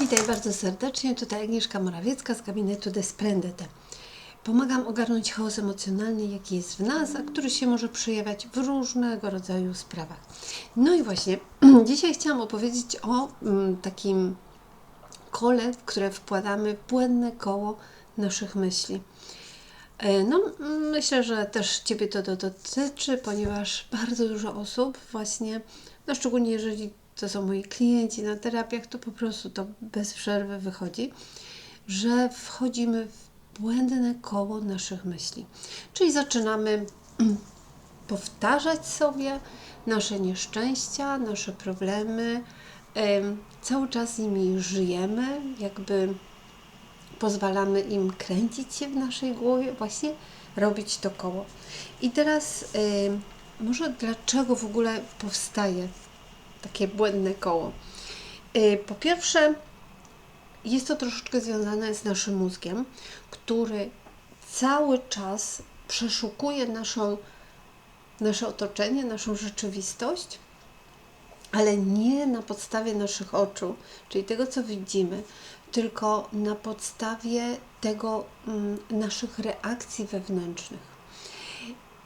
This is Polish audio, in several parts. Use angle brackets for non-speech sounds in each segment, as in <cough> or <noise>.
Witaj bardzo serdecznie. Tutaj Agnieszka Morawiecka z gabinetu Desprendete. Pomagam ogarnąć chaos emocjonalny, jaki jest w nas, a który się może przejawiać w różnego rodzaju sprawach. No i właśnie, <clears throat> dzisiaj chciałam opowiedzieć o mm, takim kole, w które wkładamy błędne koło naszych myśli. E, No, myślę, że też Ciebie to do- dotyczy, ponieważ bardzo dużo osób właśnie, no szczególnie jeżeli to są moi klienci na terapiach, to po prostu to bez przerwy wychodzi, że wchodzimy w błędne koło naszych myśli. Czyli zaczynamy <clears throat> powtarzać sobie nasze nieszczęścia, nasze problemy, em, cały czas nimi żyjemy, jakby pozwalamy im kręcić się w naszej głowie, właśnie robić to koło. I teraz może dlaczego w ogóle powstaje takie błędne koło? Y, po pierwsze, jest to troszeczkę związane z naszym mózgiem, który cały czas przeszukuje naszą, nasze otoczenie, naszą rzeczywistość ale nie na podstawie naszych oczu, czyli tego, co widzimy, tylko na podstawie tego mm, naszych reakcji wewnętrznych.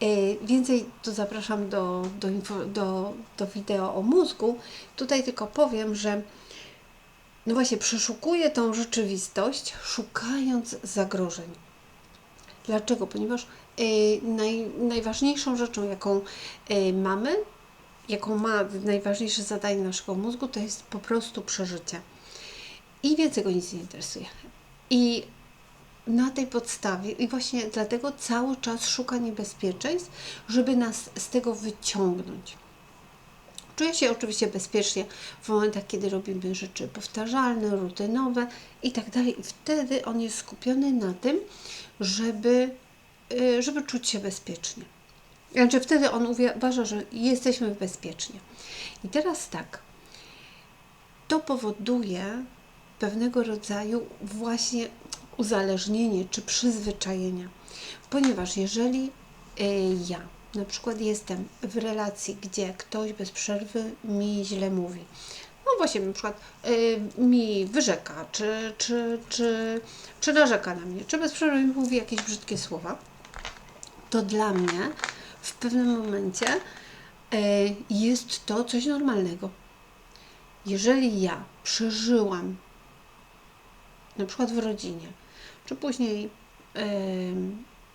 E, Więcej tu zapraszam do, do, do, do wideo o mózgu. Tutaj tylko powiem, że no właśnie przeszukuję tą rzeczywistość, szukając zagrożeń. Dlaczego? Ponieważ e, naj, najważniejszą rzeczą, jaką e, mamy, jaką ma najważniejsze zadanie naszego mózgu, to jest po prostu przeżycie. I więcej go nic nie interesuje. I na tej podstawie, i właśnie dlatego cały czas szuka niebezpieczeństw, żeby nas z tego wyciągnąć. Czuje się oczywiście bezpiecznie w momentach, kiedy robimy rzeczy powtarzalne, rutynowe i tak dalej. I wtedy on jest skupiony na tym, żeby, y, żeby czuć się bezpiecznie. Znaczy wtedy on uważa, że jesteśmy bezpiecznie. I teraz tak, to powoduje pewnego rodzaju właśnie uzależnienie czy przyzwyczajenia. Ponieważ jeżeli y, ja na przykład jestem w relacji, gdzie ktoś bez przerwy mi źle mówi, no właśnie na przykład y, mi wyrzeka, czy, czy, czy, czy narzeka na mnie, czy bez przerwy mi mówi jakieś brzydkie słowa, to dla mnie w pewnym momencie e, jest to coś normalnego. Jeżeli ja przeżyłam, na przykład w rodzinie, czy później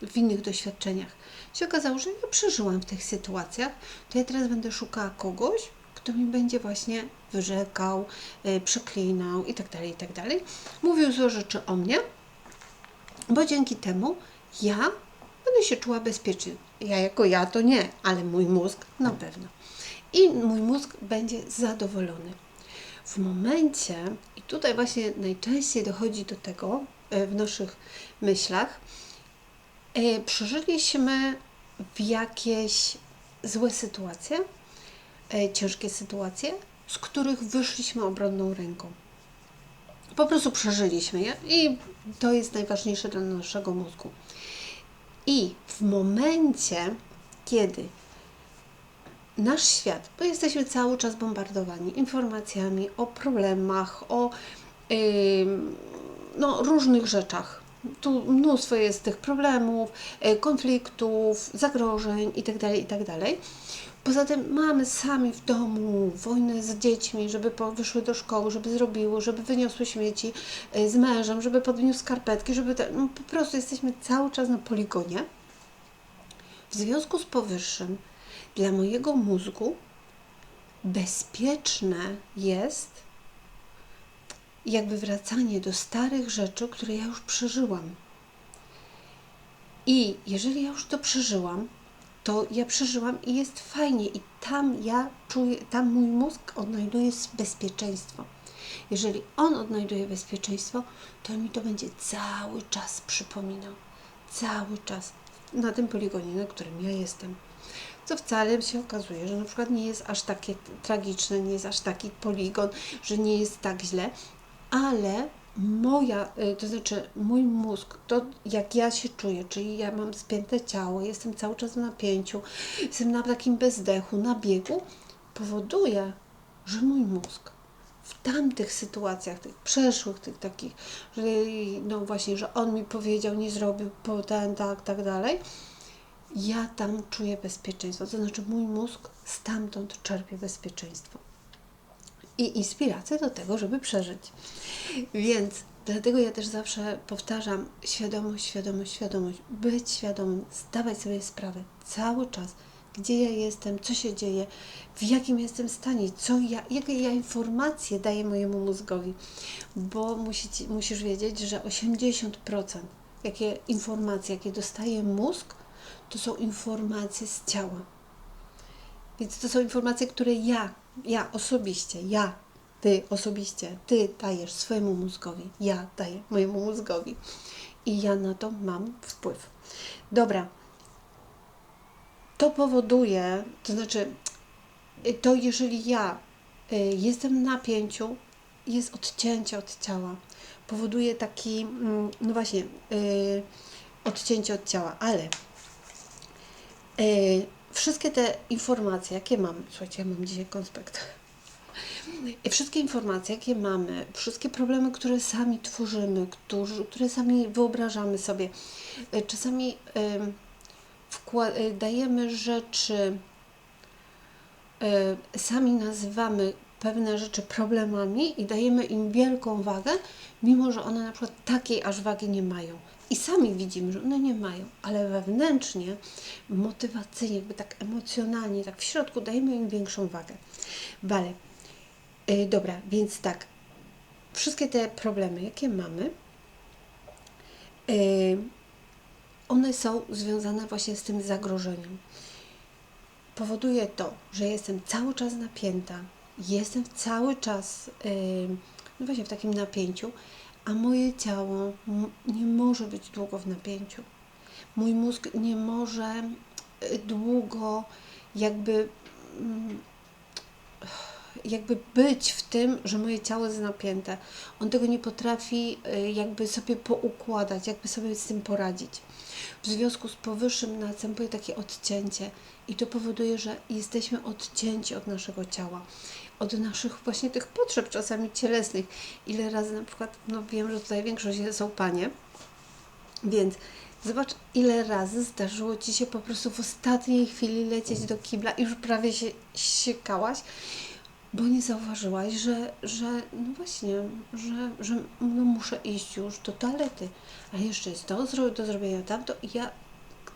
w innych doświadczeniach, się okazało, że ja przeżyłam w tych sytuacjach, to ja teraz będę szukała kogoś, kto mi będzie właśnie wyrzekał, e, przeklinał i tak dalej, i tak. Mówił złe rzeczy o mnie, bo dzięki temu ja będę się czuła bezpiecznie. Ja jako ja to nie, ale mój mózg na pewno. I mój mózg będzie zadowolony. W momencie, i tutaj właśnie najczęściej dochodzi do tego w naszych myślach, e, przeżyliśmy w jakieś złe sytuacje, e, ciężkie sytuacje, z których wyszliśmy obronną ręką po prostu przeżyliśmy je i to jest najważniejsze dla naszego mózgu. I w momencie, kiedy nasz świat, bo jesteśmy cały czas bombardowani informacjami o problemach, o ym, no, różnych rzeczach. Tu mnóstwo jest tych problemów, y, konfliktów, zagrożeń itd., itd. Poza tym mamy sami w domu wojnę z dziećmi, żeby wyszły do szkoły, żeby zrobiły, żeby wyniosły śmieci y, z mężem, żeby podniósł skarpetki, żeby te, no, po prostu jesteśmy cały czas na poligonie. W związku z powyższym dla mojego mózgu bezpieczne jest jakby wracanie do starych rzeczy, które ja już przeżyłam. I jeżeli ja już to przeżyłam, to ja przeżyłam i jest fajnie i tam ja czuję, tam mój mózg odnajduje bezpieczeństwo. Jeżeli on odnajduje bezpieczeństwo, to mi to będzie cały czas przypominał. Cały czas. Na tym poligonie, na którym ja jestem. Co wcale się okazuje, że na przykład nie jest aż takie tragiczne, nie jest aż taki poligon, że nie jest tak źle, ale moja, y, to znaczy mój mózg, to jak ja się czuję, czyli ja mam spięte ciało, jestem cały czas w napięciu, jestem na takim bezdechu, na biegu, powoduje, że mój mózg w tamtych sytuacjach, tych przeszłych, tych takich, że no właśnie, że on mi powiedział, nie zrobił, po ten, tak, tak dalej, ja tam czuję bezpieczeństwo. To znaczy mój mózg stamtąd czerpie bezpieczeństwo i inspirację do tego, żeby przeżyć. Więc dlatego ja też zawsze powtarzam świadomość, świadomość, świadomość. Być świadomym, zdawać sobie sprawę cały czas, gdzie ja jestem, co się dzieje, w jakim jestem stanie, co ja, jakie ja informacje daję mojemu mózgowi. Bo musicie, musisz wiedzieć, że 80% jakie informacje, jakie dostaje mózg, to są informacje z ciała. Więc to są informacje, które ja, ja osobiście, ja, ty osobiście, ty dajesz swojemu mózgowi, ja daję mojemu mózgowi. I ja na to mam wpływ. Dobra. To powoduje, to znaczy, to jeżeli ja y, jestem w napięciu, jest odcięcie od ciała. Powoduje taki, mm, no właśnie, y, odcięcie od ciała, ale y, wszystkie te informacje, jakie mam, słuchajcie, ja mam dzisiaj konspekt. I wszystkie informacje, jakie mamy, wszystkie problemy, które sami tworzymy, którzy, które sami wyobrażamy sobie, y, czasami y, dajemy rzeczy, y, sami nazywamy pewne rzeczy problemami i dajemy im wielką wagę, mimo że one na przykład takiej aż wagi nie mają. I sami widzimy, że one nie mają, ale wewnętrznie, motywacyjnie, jakby tak emocjonalnie, tak w środku dajemy im większą wagę. Vale. Yy, dobra, więc tak. Wszystkie te problemy, jakie mamy, yy, one są związane właśnie z tym zagrożeniem. Powoduje to, że jestem cały czas napięta, jestem cały czas yy, no właśnie w takim napięciu, a moje ciało nie może być długo w napięciu. Mój mózg nie może y, długo jakby mm, jakby być w tym, że moje ciało jest napięte. On tego nie potrafi y, jakby sobie poukładać, jakby sobie z tym poradzić. W związku z powyższym następuje takie odcięcie i to powoduje, że jesteśmy odcięci od naszego ciała od naszych właśnie tych potrzeb czasami cielesnych. Ile razy na przykład, no wiem, że tutaj większość są panie, więc zobacz, ile razy zdarzyło Ci się po prostu w ostatniej chwili lecieć do kibla i już prawie się siekałaś, bo nie zauważyłaś, że, że no właśnie, że, że no muszę iść już do toalety, a jeszcze jest to do zrobienia tamto i ja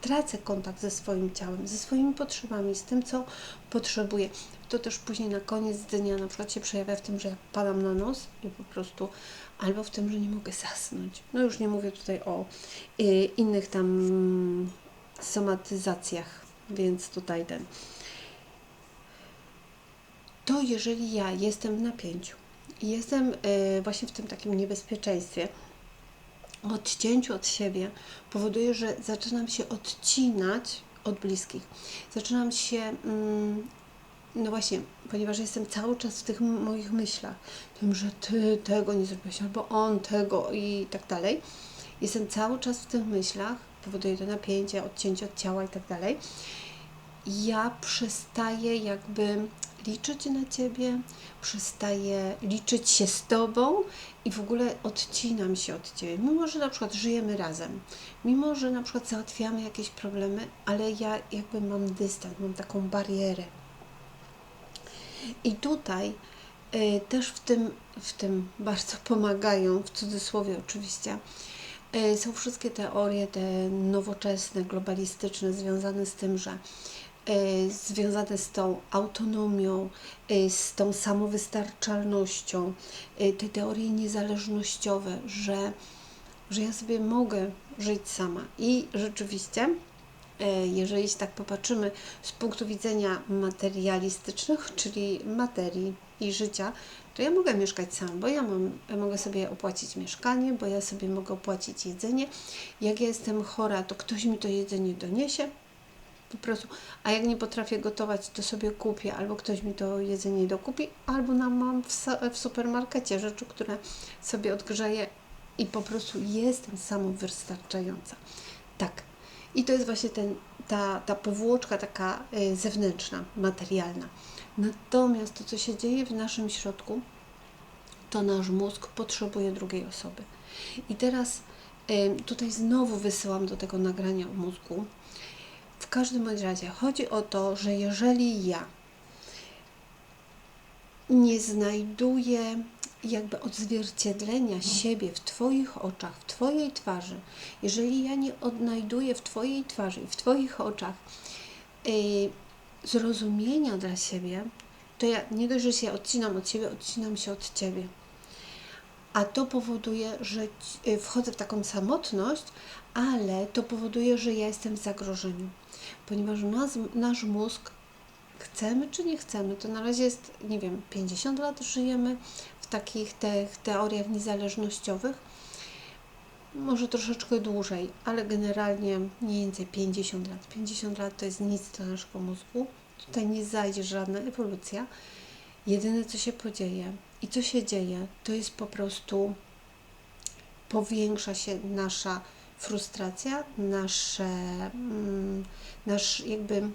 tracę kontakt ze swoim ciałem, ze swoimi potrzebami, z tym, co potrzebuję. To też później na koniec dnia na przykład się przejawia w tym, że jak padam na nos i po prostu albo w tym, że nie mogę zasnąć. No już nie mówię tutaj o y, innych tam somatyzacjach, więc tutaj ten. To jeżeli ja jestem w napięciu jestem y, właśnie w tym takim niebezpieczeństwie, odcięciu od siebie powoduje, że zaczynam się odcinać od bliskich. Zaczynam się, mm, no właśnie, ponieważ jestem cały czas w tych moich myślach, tym, że ty tego nie zrobiłeś, albo on tego i tak dalej. Jestem cały czas w tych myślach, powoduje to napięcie, odcięcie od ciała i tak dalej. Ja przestaję jakby liczyć na Ciebie, przestaję liczyć się z Tobą i w ogóle odcinam się od Ciebie. Mimo, że na przykład żyjemy razem, mimo, że na przykład załatwiamy jakieś problemy, ale ja jakby mam dystans, mam taką barierę. I tutaj y, też w tym, w tym bardzo pomagają, w cudzysłowie oczywiście, y, są wszystkie teorie te nowoczesne, globalistyczne, związane z tym, że związane z tą autonomią, y, z tą samowystarczalnością, y, te teorie niezależnościowe, że, że ja sobie mogę żyć sama. I rzeczywiście, jeżeli tak popatrzymy z punktu widzenia materialistycznych, czyli materii i życia, to ja mogę mieszkać sam, bo ja, mam, mogę sobie opłacić mieszkanie, bo ja sobie mogę opłacić jedzenie. Jak ja jestem chora, to ktoś mi to jedzenie doniesie, po prostu. A jak nie potrafię gotować, to sobie kupię, albo ktoś mi to jedzenie dokupi, albo nam mam w, w supermarkecie rzeczy, które sobie odgrzeję i po prostu jestem samowystarczająca. Tak. I to jest właśnie ten, ta, ta powłoczka taka y, zewnętrzna, materialna. Natomiast to, co się dzieje w naszym środku, to nasz mózg potrzebuje drugiej osoby. I teraz y, tutaj znowu wysyłam do tego nagrania o mózgu. W każdym razie chodzi o to, że jeżeli ja nie znajduję jakby odzwierciedlenia siebie w Twoich oczach, w Twojej twarzy, jeżeli ja nie odnajduję w Twojej twarzy i w Twoich oczach yy, zrozumienia dla siebie, to ja nie dość, że się odcinam od siebie, odcinam się od Ciebie. A to powoduje, że y, wchodzę w taką samotność, ale to powoduje, że ja jestem w zagrożeniu, ponieważ nas, nasz mózg, chcemy czy nie chcemy, to na razie jest, nie wiem, 50 lat żyjemy w takich tych teoriach niezależnościowych, może troszeczkę dłużej, ale generalnie mniej więcej 50 lat. 50 lat to jest nic dla naszego mózgu. Tutaj nie zajdzie żadna ewolucja. Jedyne, co się podzieje i co się dzieje, to jest po prostu powiększa się nasza frustracja, nasze, mm, nasz jakby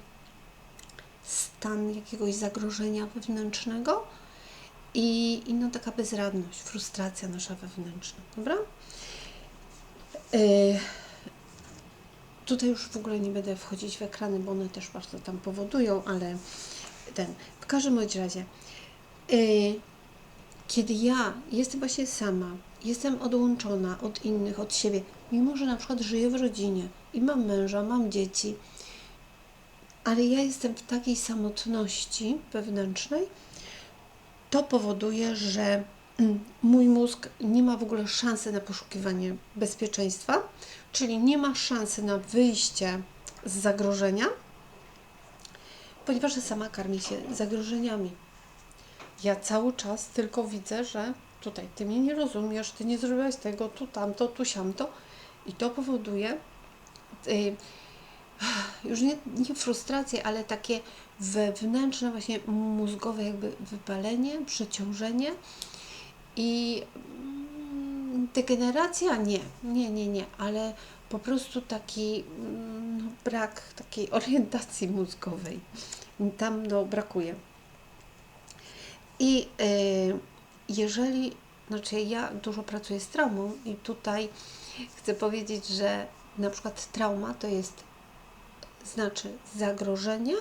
stan jakiegoś zagrożenia wewnętrznego i, i no taka bezradność, frustracja nasza wewnętrzna, dobra? Yy, tutaj już w ogóle nie będę wchodzić w ekrany, bo one też bardzo tam powodują, ale ten, w każdym razie, yy, kiedy ja jestem właśnie sama, jestem odłączona od innych, od siebie, mimo że na przykład żyję w rodzinie i mam męża, mam dzieci, ale ja jestem w takiej samotności wewnętrznej, to powoduje, że mm, mój mózg nie ma w ogóle szansy na poszukiwanie bezpieczeństwa, czyli nie ma szansy na wyjście z zagrożenia, ponieważ sama karmi się zagrożeniami. Ja cały czas tylko widzę, że tutaj ty mnie nie rozumiesz, ty nie zrobiłaś tego, tu tamto, tu siamto i to powoduje y, <sighs> już nie, nie frustrację, ale takie wewnętrzne właśnie mózgowe jakby wypalenie, przeciążenie i mm, degeneracja nie, nie, nie, nie, ale po prostu taki mm, no, brak takiej <laughs> orientacji mózgowej. Tam no, brakuje. I y, jeżeli, znaczy ja dużo pracuję z traumą i tutaj chcę powiedzieć, że na przykład trauma to jest znaczy zagrożenie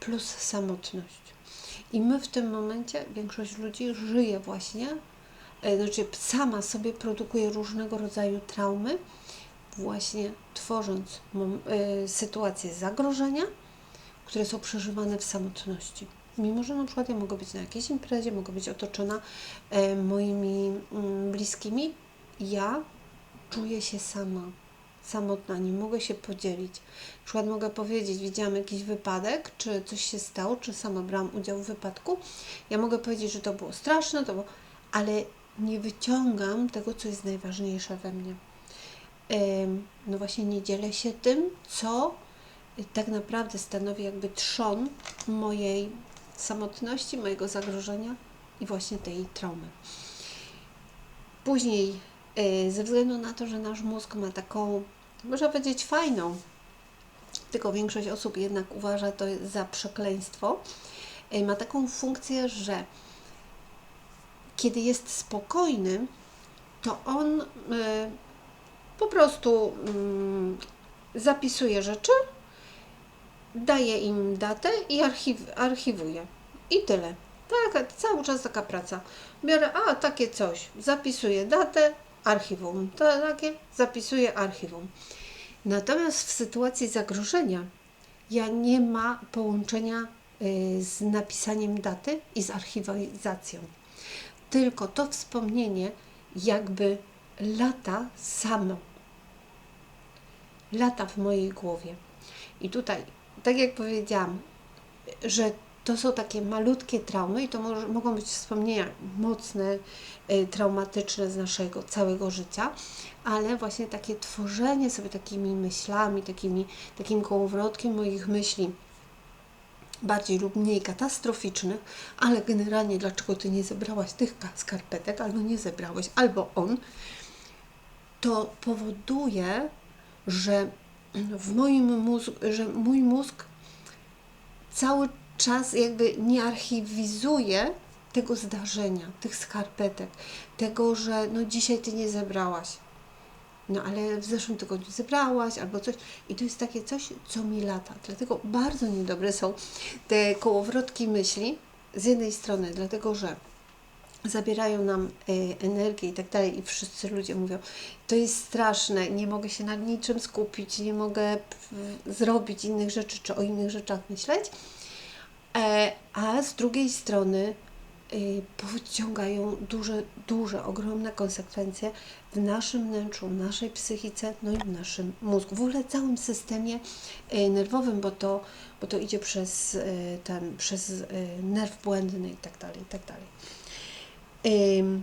plus samotność. I my w tym momencie, większość ludzi żyje właśnie, e, znaczy sama sobie produkuje różnego rodzaju traumy, właśnie tworząc e, sytuacje zagrożenia, które są przeżywane w samotności. Mimo, że na przykład ja mogę być na jakiejś imprezie, mogę być otoczona e, moimi mm, bliskimi, ja czuję się sama, samotna, nie mogę się podzielić. Na przykład mogę powiedzieć, widziałam jakiś wypadek, czy coś się stało, czy sama brałam udział w wypadku. Ja mogę powiedzieć, że to było straszne, to było, ale nie wyciągam tego, co jest najważniejsze we mnie. Ym, No właśnie nie dzielę się tym, co tak naprawdę stanowi jakby trzon mojej samotności, mojego zagrożenia i właśnie tej traumy. Później, y, ze względu na to, że nasz mózg ma taką, można powiedzieć, fajną, tylko większość osób jednak uważa to za przekleństwo, y, ma taką funkcję, że kiedy jest spokojny, to on y, po prostu mm, zapisuje rzeczy, daje im datę i archiw, archiwuje. I tyle. Tak, cały czas taka praca. Biorę, a takie coś, zapisuję datę, archiwum. To takie, zapisuję archiwum. Natomiast w sytuacji zagrożenia ja nie ma połączenia y, z napisaniem daty i z archiwizacją. Tylko to wspomnienie jakby lata samo. Lata w mojej głowie. I tutaj, tak jak powiedziałam, że to są takie malutkie traumy i to może, mogą być wspomnienia mocne, y, traumatyczne z naszego całego życia, ale właśnie takie tworzenie sobie takimi myślami, takimi, takim kołowrotkiem moich myśli, bardziej lub mniej katastroficznych, ale generalnie dlaczego Ty nie zebrałaś tych ka- skarpetek, albo nie zebrałeś, albo on, to powoduje, że w moim mózgu, że mój mózg cały czas jakby nie archiwizuje tego zdarzenia, tych skarpetek, tego, że no dzisiaj Ty nie zebrałaś. No ale w zeszłym tygodniu zebrałaś albo coś. I to jest takie coś, co mi lata. Dlatego bardzo niedobre są te kołowrotki myśli z jednej strony, dlatego że zabierają nam y, energię i tak dalej i wszyscy ludzie mówią, to jest straszne, nie mogę się nad niczym skupić, nie mogę zrobić innych rzeczy, czy o innych rzeczach myśleć, e, a z drugiej strony y, pociągają duże, duże, ogromne konsekwencje w naszym wnętrzu, w naszej psychice, no i w naszym mózgu, w ogóle całym systemie nerwowym, bo to, bo to idzie przez ten, przez nerw błędny i tak dalej, i tak dalej. Ym,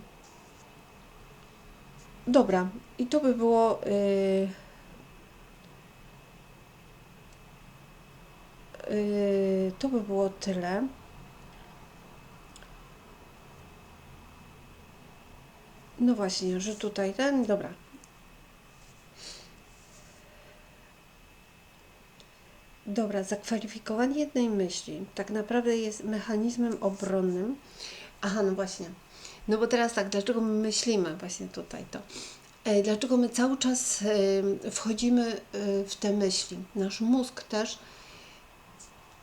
dobra, i to by było. Yy, to by było tyle. No właśnie, że tutaj ten. Dobra. Dobra, zakwalifikowanie jednej myśli tak naprawdę jest mechanizmem obronnym. Aha, no właśnie. No bo teraz tak, dlaczego my myślimy właśnie tutaj to? E, Dlaczego my cały czas e, wchodzimy e, w te myśli? Nasz mózg też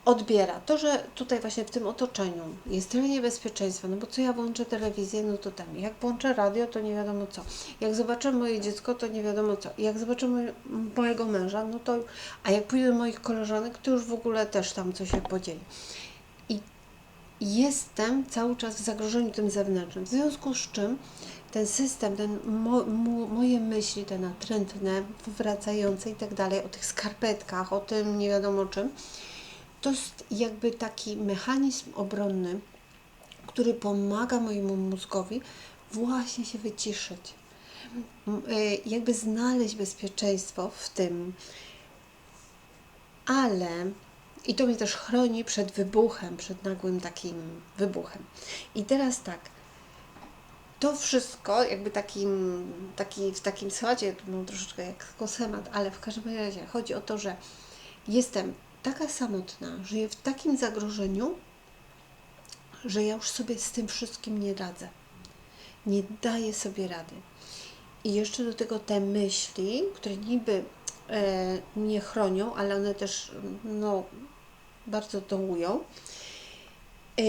odbiera to, że tutaj właśnie w tym otoczeniu jest tyle niebezpieczeństwa, no bo co ja włączę telewizję, no to tam, jak włączę radio, to nie wiadomo co, jak zobaczę moje dziecko, to nie wiadomo co, jak zobaczę moj, mojego męża, no to, a jak pójdę do moich koleżanek, to już w ogóle też tam coś się podzieli. Jestem cały czas w zagrożeniu tym zewnętrznym, w związku z czym ten system, ten mo, mo, moje myśli, te natrętne, wracające i tak dalej, o tych skarpetkach, o tym nie wiadomo czym, to jest jakby taki mechanizm obronny, który pomaga mojemu mózgowi właśnie się wyciszyć. Y, Jakby znaleźć bezpieczeństwo w tym, ale i to mnie też chroni przed wybuchem, przed nagłym takim wybuchem. I teraz tak, to wszystko jakby takim, taki, w takim składzie, no troszeczkę jak kosemat, ale w każdym razie chodzi o to, że jestem taka samotna, żyję w takim zagrożeniu, że ja już sobie z tym wszystkim nie radzę. Nie daję sobie rady. I jeszcze do tego te myśli, które niby mnie chronią, ale one też no, bardzo dołują, e,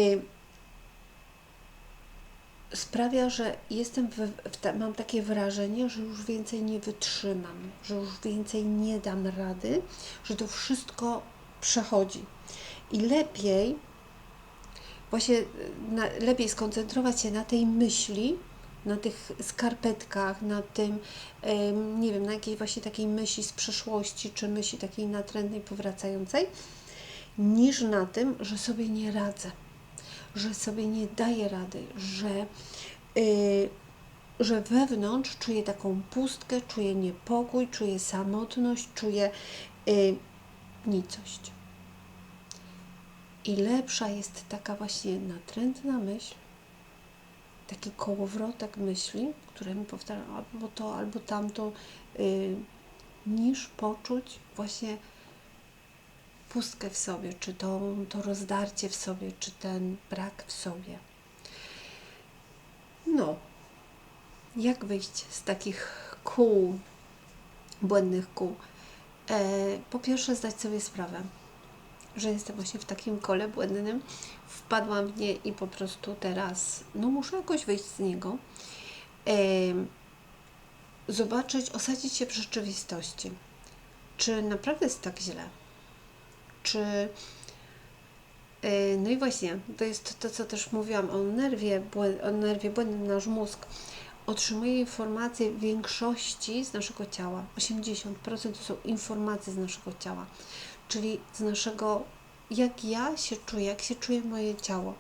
sprawia, że jestem w, w mam takie wrażenie, że już więcej nie wytrzymam, że już więcej nie dam rady, że to wszystko przechodzi. I lepiej właśnie y, na, lepiej skoncentrować się na tej myśli, na tych skarpetkach, na tym, nie wiem, na jakiejś właśnie takiej myśli z przeszłości, czy myśli takiej natrętnej, powracającej, niż na tym, że sobie nie radzę, że sobie nie daję rady, że, y, że wewnątrz czuję taką pustkę, czuję niepokój, czuję samotność, czuję y, nicość. I lepsza jest taka właśnie natrętna myśl, taki kołowrotek myśli, które mi powtarza albo to, albo tamto, y, niż poczuć właśnie pustkę w sobie, czy to, to rozdarcie w sobie, czy ten brak w sobie. No, jak wyjść z takich kół, błędnych kół? E, po pierwsze, zdać sobie sprawę, że jestem właśnie w takim kole błędnym, wpadłam w nie i po prostu teraz, no muszę jakoś wyjść z niego. Em, zobaczyć, osadzić się w rzeczywistości. Czy naprawdę jest tak źle? Czy. e, No i właśnie, to jest to, co też mówiłam o nerwie, o nerwie błędnym, nasz mózg otrzymuje informacje w większości z naszego ciała. 80% to są informacje z naszego ciała, czyli z naszego, jak ja się czuję, jak się czuje moje ciało.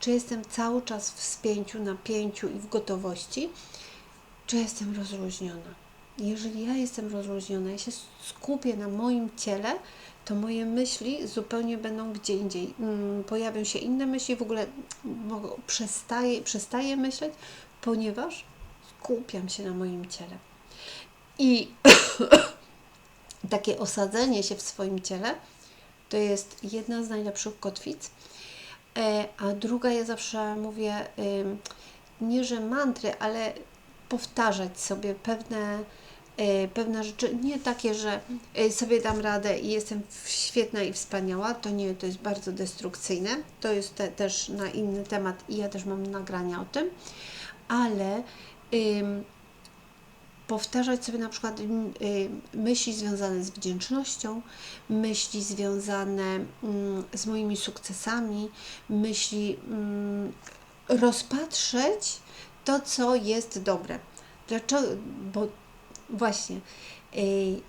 Czy jestem cały czas w spięciu, napięciu i w gotowości, czy jestem rozluźniona. Jeżeli ja jestem rozluźniona, ja się skupię na moim ciele, to moje myśli zupełnie będą gdzie indziej. Mm, Pojawią się inne myśli, w ogóle przestaję, przestaję myśleć, ponieważ skupiam się na moim ciele. I <coughs> takie osadzenie się w swoim ciele to jest jedna z najlepszych kotwic, E, a druga, ja zawsze mówię, nie że mantry, ale powtarzać sobie pewne, e, pewne rzeczy, nie takie, że e, sobie dam radę i jestem świetna i wspaniała, to nie, to jest bardzo destrukcyjne, to jest te, też na inny temat i ja też mam nagrania o tym, ale powtarzać sobie na przykład ym, y, myśli związane z wdzięcznością, myśli związane mm, z moimi sukcesami, myśli mm, rozpatrzeć to, co jest dobre. Dlaczego? Bo właśnie y,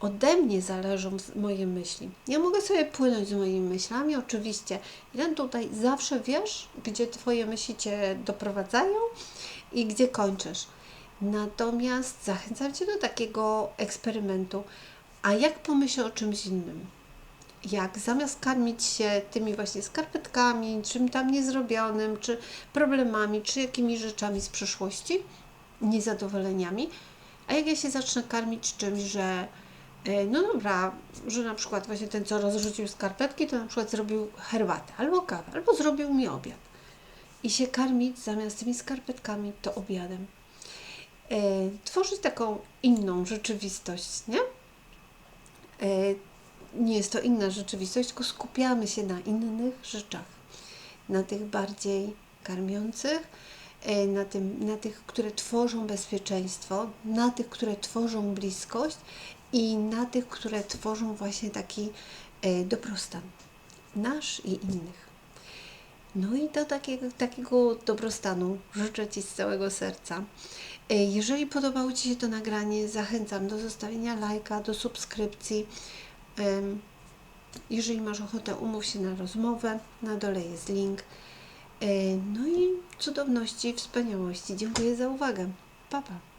ode mnie zależą moje myśli. Ja mogę sobie płynąć z moimi myślami, oczywiście. Jeden tutaj zawsze wiesz, gdzie Twoje myśli Cię doprowadzają i gdzie kończysz. Natomiast zachęcam Cię do takiego eksperymentu. A jak pomyślę o czymś innym? Jak zamiast karmić się tymi właśnie skarpetkami, czym tam niezrobionym, czy problemami, czy jakimiś rzeczami z przeszłości, niezadowoleniami, a jak ja się zacznę karmić czymś, że e, no dobra, że na przykład właśnie ten, co rozrzucił skarpetki, to na przykład zrobił herbatę albo kawę, albo zrobił mi obiad. I się karmić zamiast tymi skarpetkami, to obiadem. E, tworzyć taką inną rzeczywistość, nie? E, nie jest to inna rzeczywistość, tylko skupiamy się na innych rzeczach, na tych bardziej karmiących, e, na, tym, na tych, które tworzą bezpieczeństwo, na tych, które tworzą bliskość i na tych, które tworzą właśnie taki dobrostan nasz i innych. No i do takiego, takiego dobrostanu życzę Ci z całego serca. E, Jeżeli podobało Ci się to nagranie, zachęcam do zostawienia lajka, do subskrypcji. Jeżeli masz ochotę, umów się na rozmowę. Na dole jest link. E, No i cudowności, wspaniałości. Dziękuję za uwagę. Pa, pa.